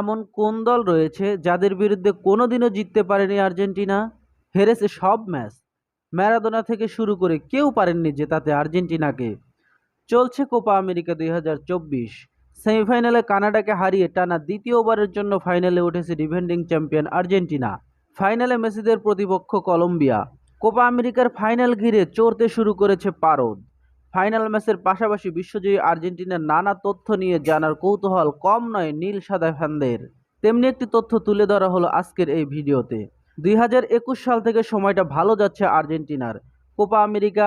এমন কোন দল রয়েছে যাদের বিরুদ্ধে কোনো দিনও জিততে পারেনি আর্জেন্টিনা? হেরেছে সব ম্যাচ। ম্যারাদোনা থেকে শুরু করে কেউ পারেননি জেতাতে আর্জেন্টিনাকে। চলছে কোপা আমেরিকা দুই হাজার চব্বিশ। সেমিফাইনালে কানাডাকে হারিয়ে টানা দ্বিতীয়বারের জন্য ফাইনালে উঠেছে ডিফেন্ডিং চ্যাম্পিয়ন আর্জেন্টিনা। ফাইনালে মেসিদের প্রতিপক্ষ কলম্বিয়া। কোপা আমেরিকার ফাইনাল ঘিরে চড়তে শুরু করেছে পারদ। ফাইনাল ম্যাচের পাশাপাশি বিশ্বজয়ী আর্জেন্টিনার নানা তথ্য নিয়ে জানার কৌতূহল কম নয় নীল সাদা ফ্যানদের। তেমনি একটি তথ্য তুলে ধরা হলো আজকের এই ভিডিওতে। দুই হাজার একুশ সাল থেকে সময়টা ভালো যাচ্ছে আর্জেন্টিনার। কোপা আমেরিকা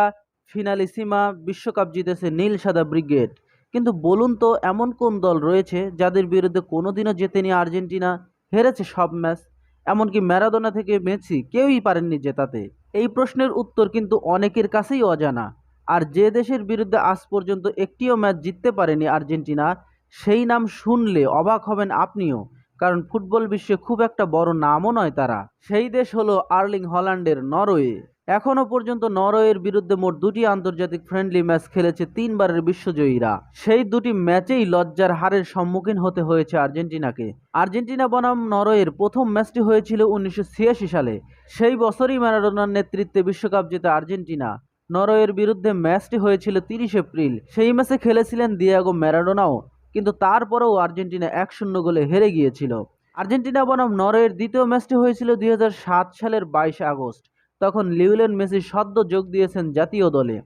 ফিনালিসিমা বিশ্বকাপ জিতেছে নীল সাদা ব্রিগেড। কিন্তু বলুন তো, এমন কোন দল রয়েছে যাদের বিরুদ্ধে কোনোদিনও জেতেনি আর্জেন্টিনা? হেরেছে সব ম্যাচ। এমনকি ম্যারাদোনা থেকে মেসি কেউই পারেননি জেতাতে। এই প্রশ্নের উত্তর কিন্তু অনেকের কাছেই অজানা। আর যে দেশের বিরুদ্ধে আজ পর্যন্ত একটিও ম্যাচ জিততে পারেনি আর্জেন্টিনা, সেই নাম শুনলে অবাক হবেন আপনিও। কারণ ফুটবল বিশ্বে খুব একটা বড় নামও নয় তারা। সেই দেশ হলো আর্লিং হল্যান্ডের নরওয়ে। এখনও পর্যন্ত নরওয়ের বিরুদ্ধে মোট দুটি আন্তর্জাতিক ফ্রেন্ডলি ম্যাচ খেলেছে তিনবারের বিশ্বজয়ীরা। সেই দুটি ম্যাচেই লজ্জার হারের সম্মুখীন হতে হয়েছে আর্জেন্টিনাকে। আর্জেন্টিনা বনাম নরওয়ের প্রথম ম্যাচটি হয়েছিল উনিশশো ছিয়াশি সালে। সেই বছরই ম্যারাডোনার নেতৃত্বে বিশ্বকাপ জেতে আর্জেন্টিনা। নরওয়ের বিরুদ্ধে ম্যাচটি হয়েছিল তিরিশ এপ্রিল। সেই ম্যাচে খেলেছিলেন দিয়াগো ম্যারাডোনাও, কিন্তু তারপরেও আর্জেন্টিনা এক শূন্য গোলে হেরে গিয়েছিল। আর্জেন্টিনা বনাম নরওয়ের দ্বিতীয় ম্যাচটি হয়েছিল দুই হাজার সাত সালের বাইশে আগস্ট, তখন লিউলেন মেসি সদ্য যোগ দিয়েছেন জাতীয় দলে।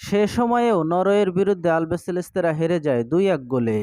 সে সময়েও নরওয়ের বিরুদ্ধে আলবেসেলেস্তেরা হেরে যায় দুই এক গোলে।